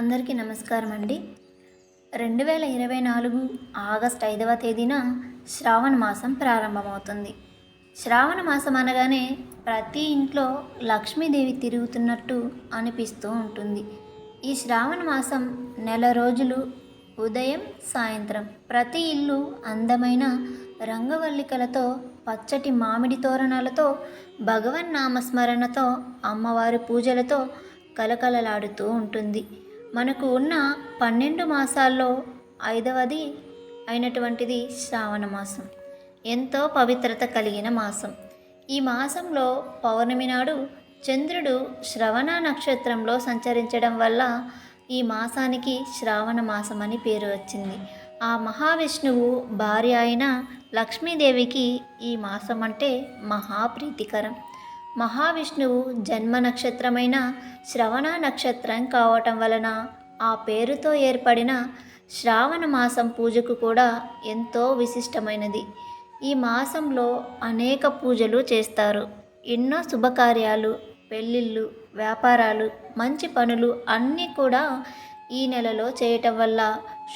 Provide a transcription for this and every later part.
అందరికీ నమస్కారం అండి. రెండు వేల ఇరవై నాలుగు ఆగస్ట్ ఐదవ తేదీన శ్రావణ మాసం ప్రారంభమవుతుంది. శ్రావణ మాసం అనగానే ప్రతి ఇంట్లో లక్ష్మీదేవి తిరుగుతున్నట్టు అనిపిస్తూ ఉంటుంది. ఈ శ్రావణ మాసం నెల రోజులు ఉదయం సాయంత్రం ప్రతి ఇల్లు అందమైన రంగవల్లికలతో పచ్చటి మామిడి తోరణాలతో భగవన్ నామస్మరణతో అమ్మవారి పూజలతో కలకలలాడుతూ ఉంటుంది. మనకు ఉన్న పన్నెండు మాసాల్లో ఐదవది అయినటువంటిది శ్రావణ మాసం. ఎంతో పవిత్రత కలిగిన మాసం. ఈ మాసంలో పౌర్ణమి నాడు చంద్రుడు శ్రవణ నక్షత్రంలో సంచరించడం వల్ల ఈ మాసానికి శ్రావణ మాసం అని పేరు వచ్చింది. ఆ మహావిష్ణువు భార్య అయిన లక్ష్మీదేవికి ఈ మాసం అంటే మహాప్రీతికరం. మహావిష్ణువు జన్మ నక్షత్రమైన శ్రవణ నక్షత్రం కావటం వలన ఆ పేరుతో ఏర్పడిన శ్రావణ మాసం పూజకు కూడా ఎంతో విశిష్టమైనది. ఈ మాసంలో అనేక పూజలు చేస్తారు. ఎన్నో శుభకార్యాలు పెళ్ళిళ్ళు వ్యాపారాలు మంచి పనులు అన్నీ కూడా ఈ నెలలో చేయటం వల్ల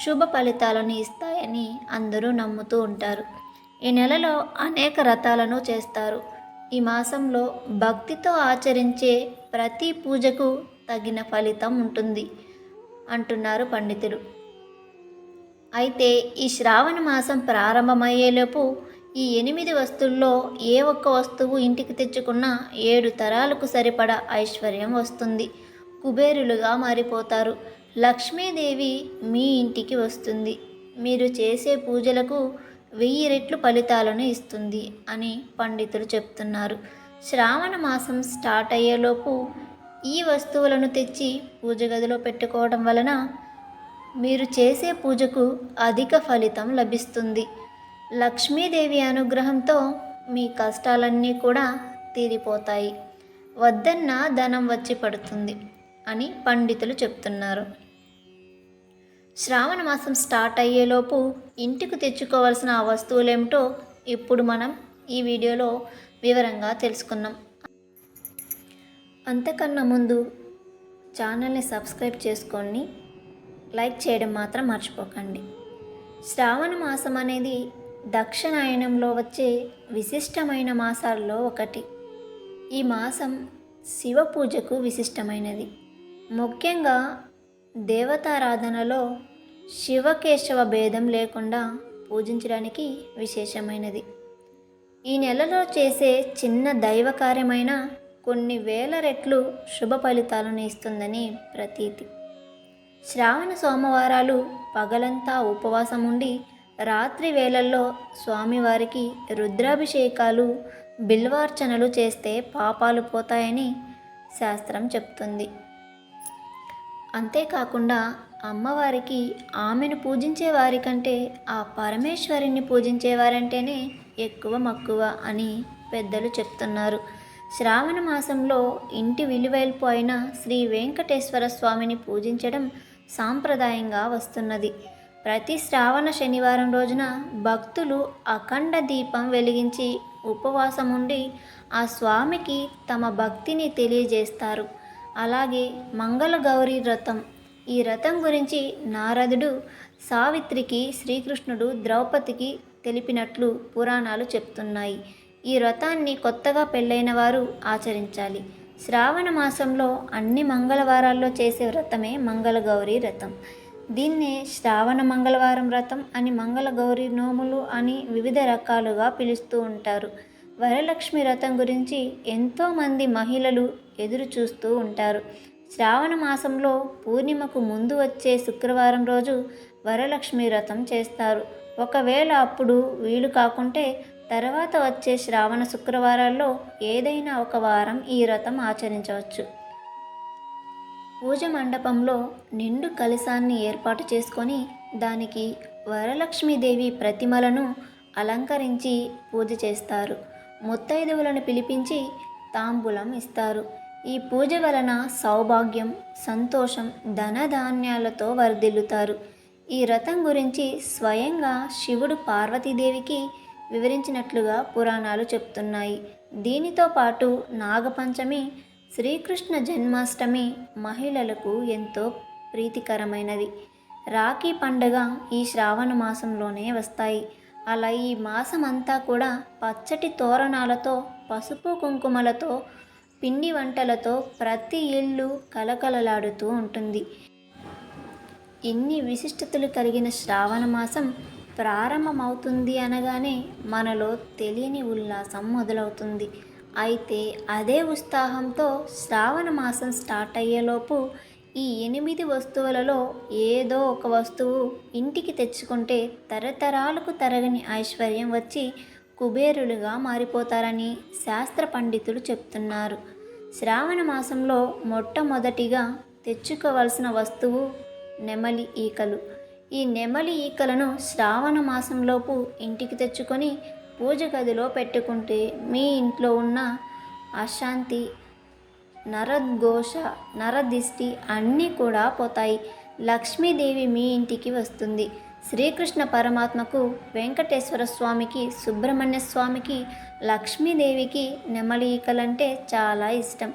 శుభ ఫలితాలను ఇస్తాయని అందరూ నమ్ముతూ ఉంటారు. ఈ నెలలో అనేక రథాలను చేస్తారు. ఈ మాసంలో భక్తితో ఆచరించే ప్రతి పూజకు తగిన ఫలితం ఉంటుంది అంటున్నారు పండితులు. అయితే ఈ శ్రావణ మాసం ప్రారంభమయ్యేలోపు ఈ ఎనిమిది వస్తువుల్లో ఏ ఒక్క వస్తువు ఇంటికి తెచ్చుకున్నా ఏడు తరాలకు సరిపడా ఐశ్వర్యం వస్తుంది. కుబేరులుగా మారిపోతారు. లక్ష్మీదేవి మీ ఇంటికి వస్తుంది. మీరు చేసే పూజలకు వెయ్యి రెట్లు ఫలితాలను ఇస్తుంది అని పండితులు చెప్తున్నారు. శ్రావణ మాసం స్టార్ట్ అయ్యేలోపు ఈ వస్తువులను తెచ్చి పూజ గదిలో పెట్టుకోవడం వలన మీరు చేసే పూజకు అధిక ఫలితం లభిస్తుంది. లక్ష్మీదేవి అనుగ్రహంతో మీ కష్టాలన్నీ కూడా తీరిపోతాయి. వద్దన్న ధనం వచ్చి పడుతుంది అని పండితులు చెప్తున్నారు. శ్రావణ మాసం స్టార్ట్ అయ్యేలోపు ఇంటికి తెచ్చుకోవాల్సిన ఆ వస్తువులేమిటో ఇప్పుడు మనం ఈ వీడియోలో వివరంగా తెలుసుకున్నాం అంతకన్నా ముందు ఛానల్ని సబ్స్క్రైబ్ చేసుకొని లైక్ చేయడం మాత్రం మర్చిపోకండి. శ్రావణ మాసం అనేది దక్షిణాయనంలో వచ్చే విశిష్టమైన మాసాల్లో ఒకటి. ఈ మాసం శివ పూజకు విశిష్టమైనది. ముఖ్యంగా దేవతారాధనలో శివకేశవ భేదం లేకుండా పూజించడానికి విశేషమైనది. ఈ నెలలో చేసే చిన్న దైవ కార్యమైన కొన్ని వేల రెట్లు శుభ ఫలితాలను ఇస్తుందని ప్రతీతి. శ్రావణ సోమవారాలు పగలంతా ఉపవాసం ఉండి రాత్రి వేళల్లో స్వామివారికి రుద్రాభిషేకాలు బిల్వార్చనలు చేస్తే పాపాలు పోతాయని శాస్త్రం చెప్తుంది. అంతేకాకుండా అమ్మవారికి ఆమెను పూజించే వారికంటే ఆ పరమేశ్వరిని పూజించేవారంటేనే ఎక్కువ మక్కువ అని పెద్దలు చెప్తున్నారు. శ్రావణ మాసంలో ఇంటి విలువైల్పు అయిన శ్రీ వెంకటేశ్వర స్వామిని పూజించడం సాంప్రదాయంగా వస్తున్నది. ప్రతి శ్రావణ శనివారం రోజున భక్తులు అఖండ దీపం వెలిగించి ఉపవాసం ఉండి ఆ స్వామికి తమ భక్తిని తెలియజేస్తారు. అలాగే మంగళ గౌరీ వ్రతం ఈ వ్రతం గురించి నారదుడు సావిత్రికి శ్రీకృష్ణుడు ద్రౌపదికి తెలిపినట్లు పురాణాలు చెప్తున్నాయి. ఈ వ్రతాన్ని కొత్తగా పెళ్ళైన వారు ఆచరించాలి. శ్రావణ మాసంలో అన్ని మంగళవారాల్లో చేసే వ్రతమే మంగళగౌరి వ్రతం దీన్నే శ్రావణ మంగళవారం వ్రతం అని మంగళగౌరి నోములు అని వివిధ రకాలుగా పిలుస్తూ ఉంటారు. వరలక్ష్మి వ్రతం గురించి ఎంతోమంది మహిళలు ఎదురు చూస్తూ ఉంటారు. శ్రావణ మాసంలో పూర్ణిమకు ముందు వచ్చే శుక్రవారం రోజు వరలక్ష్మి వ్రతం చేస్తారు. ఒకవేళ అప్పుడు వీలు కాకుంటే తర్వాత వచ్చే శ్రావణ శుక్రవారాల్లో ఏదైనా ఒక వారం ఈ వ్రతం ఆచరించవచ్చు. పూజ మండపంలో నిండు కలశాన్ని ఏర్పాటు చేసుకొని దానికి వరలక్ష్మీదేవి ప్రతిమలను అలంకరించి పూజ చేస్తారు. ముత్తైదువులను పిలిపించి తాంబూలం ఇస్తారు. ఈ పూజ వలన సౌభాగ్యం సంతోషం ధనధాన్యాలతో వర్ధిల్లుతారు. ఈ రథం గురించి స్వయంగా శివుడు పార్వతీదేవికి వివరించినట్లుగా పురాణాలు చెప్తున్నాయి. దీనితో పాటు నాగపంచమి శ్రీకృష్ణ జన్మాష్టమి మహిళలకు ఎంతో ప్రీతికరమైనది. రాఖీ పండగ ఈ శ్రావణ మాసంలోనే వస్తాయి. అలా ఈ మాసం అంతా కూడా పచ్చటి తోరణాలతో పసుపు కుంకుమలతో పిండి వంటలతో ప్రతి ఇల్లు కలకలలాడుతూ ఉంటుంది. ఇన్ని విశిష్టతలు కలిగిన శ్రావణ మాసం ప్రారంభమవుతుంది అనగానే మనలో తెలియని ఉల్లాసం మొదలవుతుంది. అయితే అదే ఉత్సాహంతో శ్రావణ మాసం స్టార్ట్ అయ్యేలోపు ఈ ఎనిమిది వస్తువులలో ఏదో ఒక వస్తువు ఇంటికి తెచ్చుకుంటే తరతరాలకు తరగని ఐశ్వర్యం వచ్చి కుబేరులుగా మారిపోతారని శాస్త్ర పండితులు చెప్తున్నారు. శ్రావణ మాసంలో మొట్టమొదటిగా తెచ్చుకోవలసిన వస్తువు నెమలి ఈకలు. ఈ నెమలి ఈకలను శ్రావణ మాసంలోపు ఇంటికి తెచ్చుకొని పూజ గదిలో పెట్టుకుంటే మీ ఇంట్లో ఉన్న అశాంతి నరద్ఘోష నరదిష్టి అన్నీ కూడా పోతాయి. లక్ష్మీదేవి మీ ఇంటికి వస్తుంది. శ్రీకృష్ణ పరమాత్మకు వెంకటేశ్వర స్వామికి సుబ్రహ్మణ్య స్వామికి లక్ష్మీదేవికి నెమలి ఈకలంటే చాలా ఇష్టం.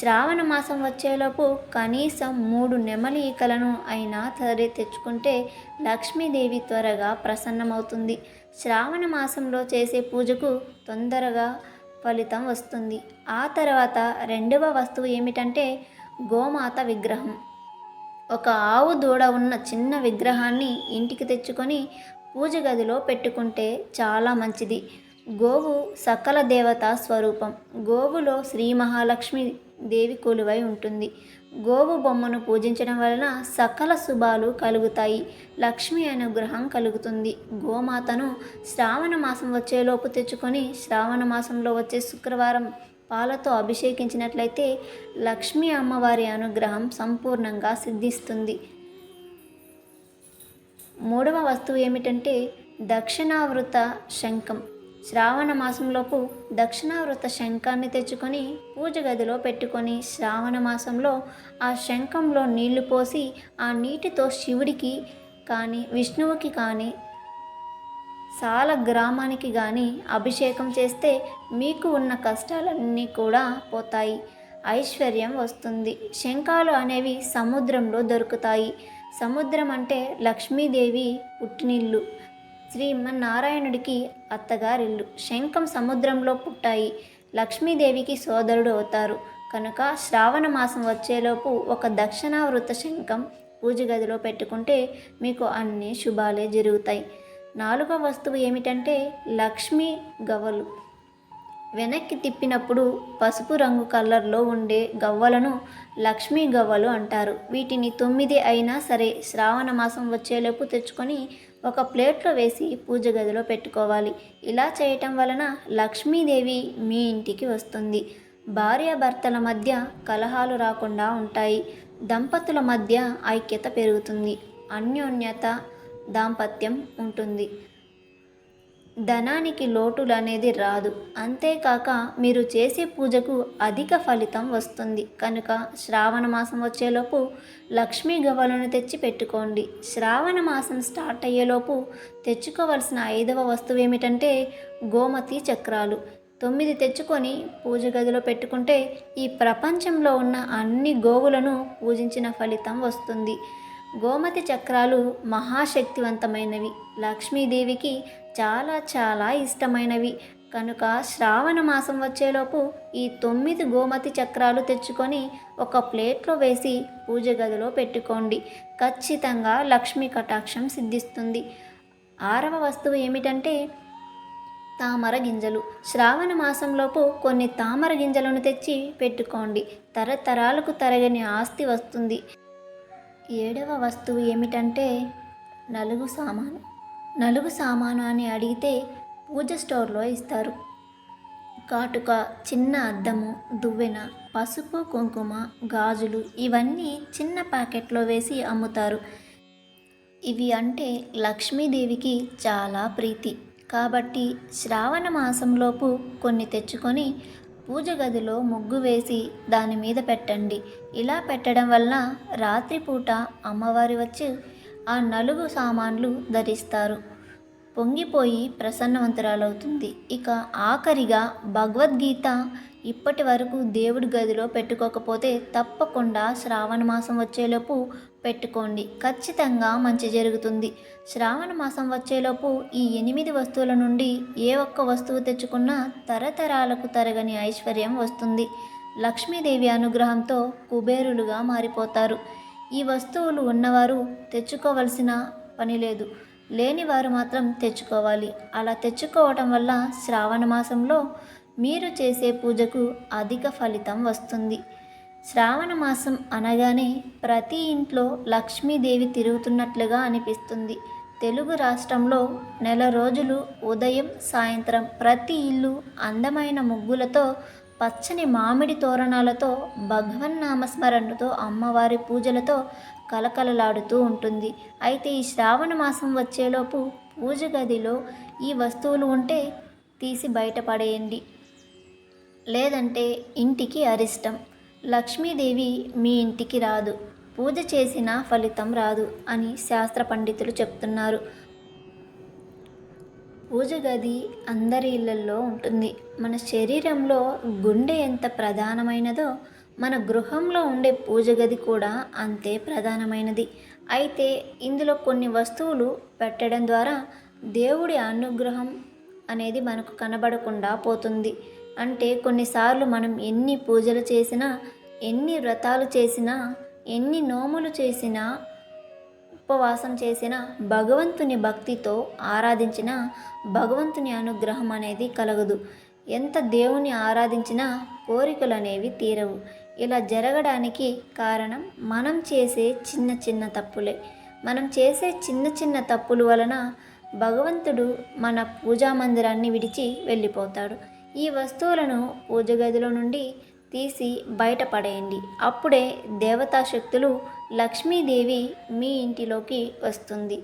శ్రావణ మాసం వచ్చేలోపు కనీసం మూడు నెమలి ఈకలను అయినా సరే తెచ్చుకుంటే లక్ష్మీదేవి త్వరగా ప్రసన్నమవుతుంది. శ్రావణ మాసంలో చేసే పూజకు తొందరగా ఫలితం వస్తుంది. ఆ తర్వాత రెండవ వస్తువు ఏమిటంటే గోమాత విగ్రహం. ఒక ఆవు దూడ ఉన్న చిన్న విగ్రహాన్ని ఇంటికి తెచ్చుకొని పూజ గదిలో పెట్టుకుంటే చాలా మంచిది. గోవు సకల దేవత స్వరూపం. గోవులో శ్రీ మహాలక్ష్మి దేవి కొలువై ఉంటుంది. గోవు బొమ్మను పూజించడం వలన సకల శుభాలు కలుగుతాయి. లక్ష్మి అనుగ్రహం కలుగుతుంది. గోమాతను శ్రావణ మాసం వచ్చేలోపు తెచ్చుకొని శ్రావణ మాసంలో వచ్చే శుక్రవారం పాలతో అభిషేకించినట్లయితే లక్ష్మీ అమ్మవారి అనుగ్రహం సంపూర్ణంగా సిద్ధిస్తుంది. మూడవ వస్తువు ఏమిటంటే దక్షిణావృత శంఖం. శ్రావణ మాసంలోపు దక్షిణావృత శంఖాన్ని తెచ్చుకొని పూజ గదిలో పెట్టుకొని శ్రావణ మాసంలో ఆ శంఖంలో నీళ్ళు పోసి ఆ నీటితో శివుడికి కానీ విష్ణువుకి కానీ సాల గ్రామానికి కానీ అభిషేకం చేస్తే మీకు ఉన్న కష్టాలన్నీ కూడా పోతాయి. ఐశ్వర్యం వస్తుంది. శంఖాలు అనేవి సముద్రంలో దొరుకుతాయి. సముద్రం అంటే లక్ష్మీదేవి పుట్టినిల్లు. శ్రీమన్నారాయణుడికి అత్తగారిల్లు. శంఖం సముద్రంలో పుట్టాయి. లక్ష్మీదేవికి సోదరుడు అవుతారు కనుక శ్రావణ మాసం వచ్చేలోపు ఒక దక్షిణావృత శంఖం పూజ గదిలో పెట్టుకుంటే మీకు అన్ని శుభాలే జరుగుతాయి. నాలుగవ వస్తువు ఏమిటంటే లక్ష్మీ గవ్వలు వెనక్కి తిప్పినప్పుడు పసుపు రంగు కలర్లో ఉండే గవ్వలను లక్ష్మీ గవ్వలు అంటారు. వీటిని తొమ్మిది అయినా సరే శ్రావణ మాసం వచ్చేలోపు తెచ్చుకొని ఒక ప్లేట్లో వేసి పూజ గదిలో పెట్టుకోవాలి. ఇలా చేయటం వలన లక్ష్మీదేవి మీ ఇంటికి వస్తుంది. భార్యాభర్తల మధ్య కలహాలు రాకుండా ఉంటాయి. దంపతుల మధ్య ఐక్యత పెరుగుతుంది. అన్యోన్యత దాంపత్యం ఉంటుంది. ధనానికి లోటులనేది రాదు. అంతేకాక మీరు చేసే పూజకు అధిక ఫలితం వస్తుంది. కనుక శ్రావణ మాసం వచ్చేలోపు లక్ష్మీ గవ్వలను తెచ్చి పెట్టుకోండి శ్రావణ మాసం స్టార్ట్ అయ్యేలోపు తెచ్చుకోవలసిన ఐదవ వస్తువు ఏమిటంటే గోమతి చక్రాలు. తొమ్మిది తెచ్చుకొని పూజ గదిలో పెట్టుకుంటే ఈ ప్రపంచంలో ఉన్న అన్ని గోవులను పూజించిన ఫలితం వస్తుంది. గోమతి చక్రాలు మహాశక్తివంతమైనవి. లక్ష్మీదేవికి చాలా చాలా ఇష్టమైనవి. కనుక శ్రావణ మాసం వచ్చేలోపు ఈ తొమ్మిది గోమతి చక్రాలు తెచ్చుకొని ఒక ప్లేట్లో వేసి పూజ గదిలో పెట్టుకోండి. ఖచ్చితంగా లక్ష్మీ కటాక్షం సిద్ధిస్తుంది. ఆరవ వస్తువు ఏమిటంటే తామర గింజలు. శ్రావణ మాసంలోపు కొన్ని తామర గింజలను తెచ్చి పెట్టుకోండి. తరతరాలకు తరగని ఆస్తి వస్తుంది. ఏడవ వస్తువు ఏమిటంటే నలుగు సామాను. నలుగు సామాను అని అడిగితే పూజ స్టోర్లో ఇస్తారు. కాటుక చిన్న అద్దము దువ్వెన పసుపు కుంకుమ గాజులు ఇవన్నీ చిన్న ప్యాకెట్లో వేసి అమ్ముతారు. ఇవి అంటే లక్ష్మీదేవికి చాలా ప్రీతి. కాబట్టి శ్రావణ మాసంలోపు కొన్ని తెచ్చుకొని పూజ గదిలో ముగ్గు వేసి దాని మీద పెట్టండి. ఇలా పెట్టడం వలన రాత్రిపూట అమ్మవారి వచ్చి ఆ నలుగు సామాన్లు ధరిస్తారు. పొంగిపోయి ప్రసన్నవంతురాలవుతుంది. ఇక ఆఖరిగా భగవద్గీత ఇప్పటి వరకు దేవుడి గదిలో పెట్టుకోకపోతే తప్పకుండా శ్రావణ మాసం వచ్చేలోపు పెట్టుకోండి. ఖచ్చితంగా మంచి జరుగుతుంది. శ్రావణ మాసం వచ్చేలోపు ఈ ఎనిమిది వస్తువుల నుండి ఏ ఒక్క వస్తువు తెచ్చుకున్నా తరతరాలకు తరగని ఐశ్వర్యం వస్తుంది. లక్ష్మీదేవి అనుగ్రహంతో కుబేరులుగా మారిపోతారు. ఈ వస్తువులు ఉన్నవారు తెచ్చుకోవలసిన పని లేదు. లేనివారు మాత్రం తెచ్చుకోవాలి. అలా తెచ్చుకోవటం వల్ల శ్రావణ మాసంలో మీరు చేసే పూజకు అధిక ఫలితం వస్తుంది. శ్రావణ మాసం అనగానే ప్రతి ఇంట్లో లక్ష్మీదేవి తిరుగుతున్నట్లుగా అనిపిస్తుంది. తెలుగు రాష్ట్రంలో నెల రోజులు ఉదయం సాయంత్రం ప్రతి ఇల్లు అందమైన ముగ్గులతో పచ్చని మామిడి తోరణాలతో భగవన్ నామస్మరణతో అమ్మవారి పూజలతో కలకలలాడుతూ ఉంటుంది. అయితే ఈ శ్రావణ మాసం వచ్చేలోపు పూజ గదిలో ఈ వస్తువులు ఉంటే తీసి బయటపడేయండి లేదంటే ఇంటికి అరిష్టం. లక్ష్మీదేవి మీ ఇంటికి రాదు. పూజ చేసిన ఫలితం రాదు అని శాస్త్ర పండితులు చెప్తున్నారు. పూజ గది అందరి ఇళ్ళల్లో ఉంటుంది. మన శరీరంలో గుండె ఎంత ప్రధానమైనదో మన గృహంలో ఉండే పూజ గది కూడా అంతే ప్రధానమైనది. అయితే ఇందులో కొన్ని వస్తువులు పెట్టడం ద్వారా దేవుడి అనుగ్రహం అనేది మనకు కనబడకుండా పోతుంది. అంటే కొన్నిసార్లు మనం ఎన్ని పూజలు చేసినా ఎన్ని వ్రతాలు చేసినా ఎన్ని నోములు చేసినా ఉపవాసం చేసిన భగవంతుని భక్తితో ఆరాధించిన భగవంతుని అనుగ్రహం అనేది కలగదు. ఎంత దేవుని ఆరాధించినా కోరికలు అనేవి తీరవు. ఇలా జరగడానికి కారణం మనం చేసే చిన్న చిన్న తప్పులే. మనం చేసే చిన్న చిన్న తప్పుల వలన భగవంతుడు మన పూజా మందిరాన్ని విడిచి వెళ్ళిపోతాడు. ఈ వస్తువులను పూజ గదిలో నుండి తీసి బయటపడేయండి. అప్పుడే దేవతా శక్తులు లక్ష్మీదేవి మీ ఇంటిలోకి వస్తుంది.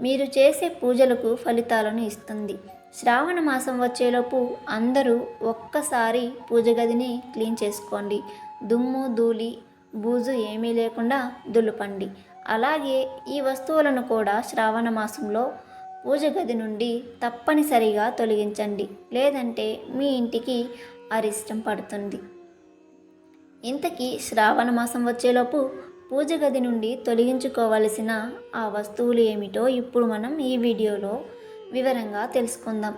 మీరు చేసే పూజలకు ఫలితాలను ఇస్తుంది. శ్రావణ మాసం వచ్చేలోపు అందరూ ఒక్కసారి పూజ గదిని క్లీన్ చేసుకోండి. దుమ్ము ధూళి బూజు ఏమీ లేకుండా దులుపండి. అలాగే ఈ వస్తువులను కూడా శ్రావణ మాసంలో పూజ గది నుండి తప్పనిసరిగా తొలగించండి. లేదంటే మీ ఇంటికి అరిష్టం పడుతుంది. ఇంతకీ శ్రావణ మాసం వచ్చేలోపు పూజ గది నుండి తొలగించుకోవలసిన ఆ వస్తువులు ఏమిటో ఇప్పుడు మనం ఈ వీడియోలో వివరంగా తెలుసుకుందాం.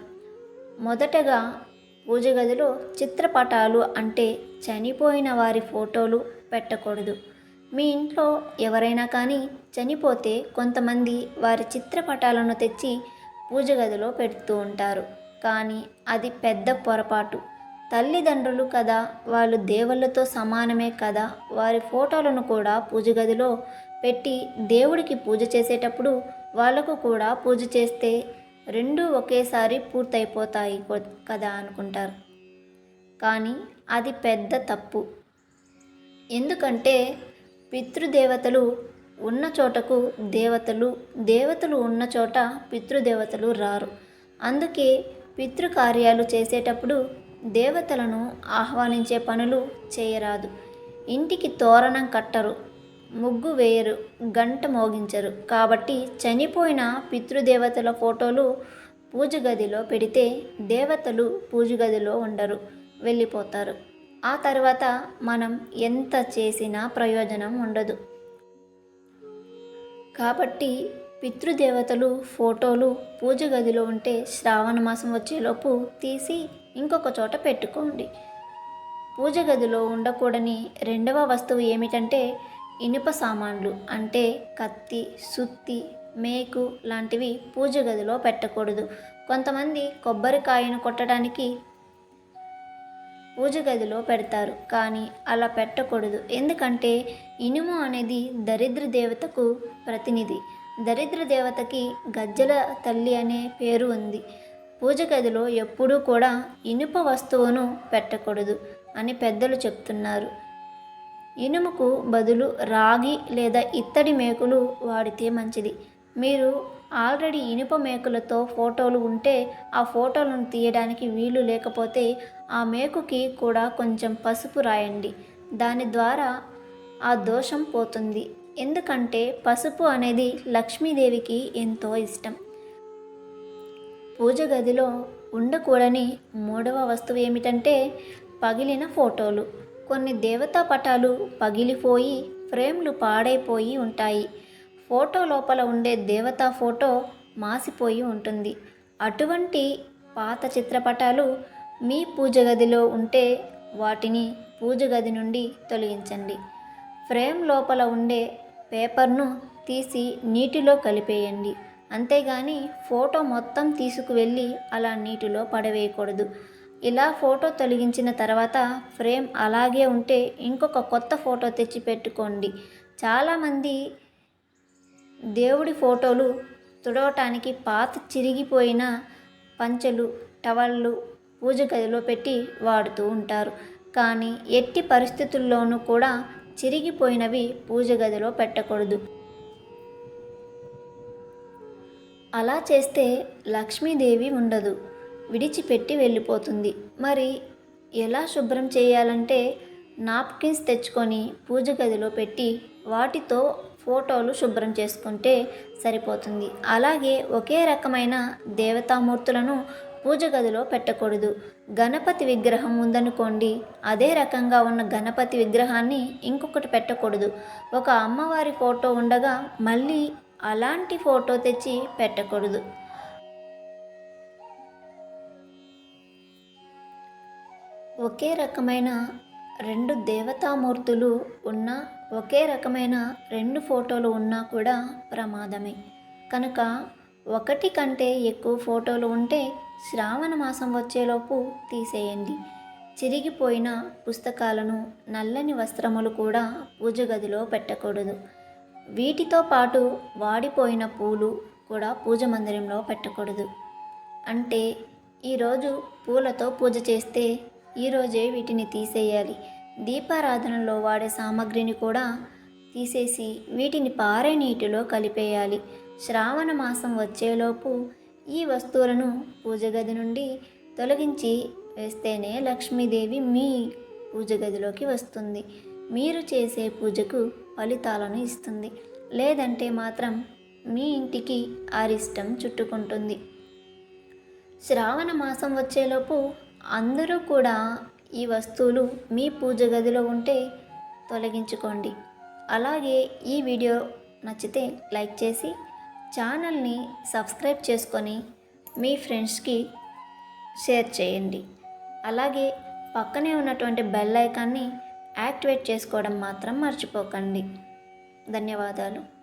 మొదటగా పూజ గదిలో చిత్రపటాలు అంటే చనిపోయిన వారి ఫోటోలు పెట్టకూడదు. మీ ఇంట్లో ఎవరైనా కానీ చనిపోతే కొంతమంది వారి చిత్రపటాలను తెచ్చి పూజ గదిలో పెడుతూ ఉంటారు. కానీ అది పెద్ద పొరపాటు. తల్లిదండ్రులు కదా వాళ్ళు దేవుళ్ళతో సమానమే కదా. వారి ఫోటోలను కూడా పూజ గదిలో పెట్టి దేవుడికి పూజ చేసేటప్పుడు వాళ్ళకు కూడా పూజ చేస్తే రెండూ ఒకేసారి పూర్తయిపోతాయి కదా అనుకుంటారు. కానీ అది పెద్ద తప్పు. ఎందుకంటే పితృదేవతలు ఉన్న చోటకు దేవతలు దేవతలు ఉన్న చోట పితృదేవతలు రారు. అందుకే పితృకార్యాలు చేసేటప్పుడు దేవతలను ఆహ్వానించే పనులు చేయరాదు. ఇంటికి తోరణం కట్టరు ముగ్గు వేయరు గంట మోగించరు. కాబట్టి చనిపోయిన పితృదేవతల ఫోటోలు పూజ గదిలో పెడితే దేవతలు పూజ గదిలో ఉండరు వెళ్ళిపోతారు. ఆ తర్వాత మనం ఎంత చేసినా ప్రయోజనం ఉండదు. కాబట్టి పితృదేవతలు ఫోటోలు పూజ గదిలో ఉంటే శ్రావణ మాసం వచ్చేలోపు తీసి ఇంకొక చోట పెట్టుకోండి. పూజ గదిలో ఉండకూడని రెండవ వస్తువు ఏమిటంటే ఇనుప సామాన్లు అంటే కత్తి సుత్తి మేకు లాంటివి పూజ గదిలో పెట్టకూడదు. కొంతమంది కొబ్బరికాయను కొట్టడానికి పూజ గదిలో పెడతారు కానీ అలా పెట్టకూడదు. ఎందుకంటే ఇనుము అనేది దరిద్ర దేవతకు ప్రతినిధి. దరిద్ర దేవతకి గజ్జల తల్లి అనే పేరు ఉంది. పూజ గదిలో ఎప్పుడూ కూడా ఇనుప వస్తువును పెట్టకూడదు అని పెద్దలు చెప్తున్నారు. ఇనుముకు బదులు రాగి లేదా ఇత్తడి మేకులు వాడితే మంచిది. మీరు ఆల్రెడీ ఇనుప మేకులతో ఫోటోలు ఉంటే ఆ ఫోటోలను తీయడానికి వీలు లేకపోతే ఆ మేకుకి కూడా కొంచెం పసుపు రాయండి. దాని ద్వారా ఆ దోషం పోతుంది. ఎందుకంటే పసుపు అనేది లక్ష్మీదేవికి ఎంతో ఇష్టం. పూజ గదిలో ఉండకూడని మూడవ వస్తువు ఏమిటంటే పగిలిన ఫోటోలు. కొన్ని దేవతా పటాలు పగిలిపోయి ఫ్రేమ్లు పాడైపోయి ఉంటాయి. ఫోటో లోపల ఉండే దేవతా ఫోటో మాసిపోయి ఉంటుంది. అటువంటి పాత చిత్రపటాలు మీ పూజ గదిలో ఉంటే వాటిని పూజ గది నుండి తొలగించండి. ఫ్రేమ్ లోపల ఉండే పేపర్ను తీసి నీటిలో కలిపేయండి. అంతేగాని ఫోటో మొత్తం తీసుకువెళ్ళి అలా నీటిలో పడవేయకూడదు. ఇలా ఫోటో తొలగించిన తర్వాత ఫ్రేమ్ అలాగే ఉంటే ఇంకొక కొత్త ఫోటో తెచ్చి పెట్టుకోండి చాలామంది దేవుడి ఫోటోలు తుడవటానికి పాత చిరిగిపోయిన పంచెలు టవళ్ళు పూజ గదిలో పెట్టి వాడుతూ ఉంటారు. కానీ ఎట్టి పరిస్థితుల్లోనూ కూడా చిరిగిపోయినవి పూజ గదిలో పెట్టకూడదు. అలా చేస్తే లక్ష్మీదేవి ఉండదు. విడిచిపెట్టి వెళ్ళిపోతుంది. మరి ఎలా శుభ్రం చేయాలంటే నాప్కిన్స్ తెచ్చుకొని పూజ గదిలో పెట్టి వాటితో ఫోటోలు శుభ్రం చేసుకుంటే సరిపోతుంది. అలాగే ఒకే రకమైన దేవతామూర్తులను పూజ గదిలో పెట్టకూడదు. గణపతి విగ్రహం ఉందనుకోండి అదే రకంగా ఉన్న గణపతి విగ్రహాన్ని ఇంకొకటి పెట్టకూడదు. ఒక అమ్మవారి ఫోటో ఉండగా మళ్ళీ అలాంటి ఫోటో తెచ్చి పెట్టకూడదు. ఒకే రకమైన రెండు దేవతామూర్తులు ఉన్న ఒకే రకమైన రెండు ఫోటోలు ఉన్నా కూడా ప్రమాదమే. కనుక ఒకటి కంటే ఎక్కువ ఫోటోలు ఉంటే శ్రావణ మాసం వచ్చేలోపు తీసేయండి. చిరిగిపోయిన పుస్తకాలను నల్లని వస్త్రములు కూడా పూజ గదిలో పెట్టకూడదు. వీటితో పాటు వాడిపోయిన పూలు కూడా పూజ మందిరంలో పెట్టకూడదు. అంటే ఈరోజు పూలతో పూజ చేస్తే ఈరోజే వీటిని తీసేయాలి. దీపారాధనలో వాడే సామాగ్రిని కూడా తీసేసి వీటిని పారే నీటిలో కలిపేయాలి. శ్రావణ మాసం వచ్చేలోపు ఈ వస్తువులను పూజ గది నుండి తొలగించి వేస్తేనే లక్ష్మీదేవి మీ పూజ గదిలోకి వస్తుంది. మీరు చేసే పూజకు ఫలితాలను ఇస్తుంది. లేదంటే మాత్రం మీ ఇంటికి అరిష్టం చుట్టుకుంటుంది. శ్రావణ మాసం వచ్చేలోపు అందరూ కూడా ఈ వస్తువులు మీ పూజ గదిలో ఉంటే తొలగించుకోండి. అలాగే ఈ వీడియో నచ్చితే లైక్ చేసి ఛానల్ని సబ్స్క్రైబ్ చేసుకొని మీ ఫ్రెండ్స్కి షేర్ చేయండి. అలాగే పక్కనే ఉన్నటువంటి బెల్ ఐకాన్ని యాక్టివేట్ చేసుకోవడం మాత్రం మర్చిపోకండి. ధన్యవాదాలు.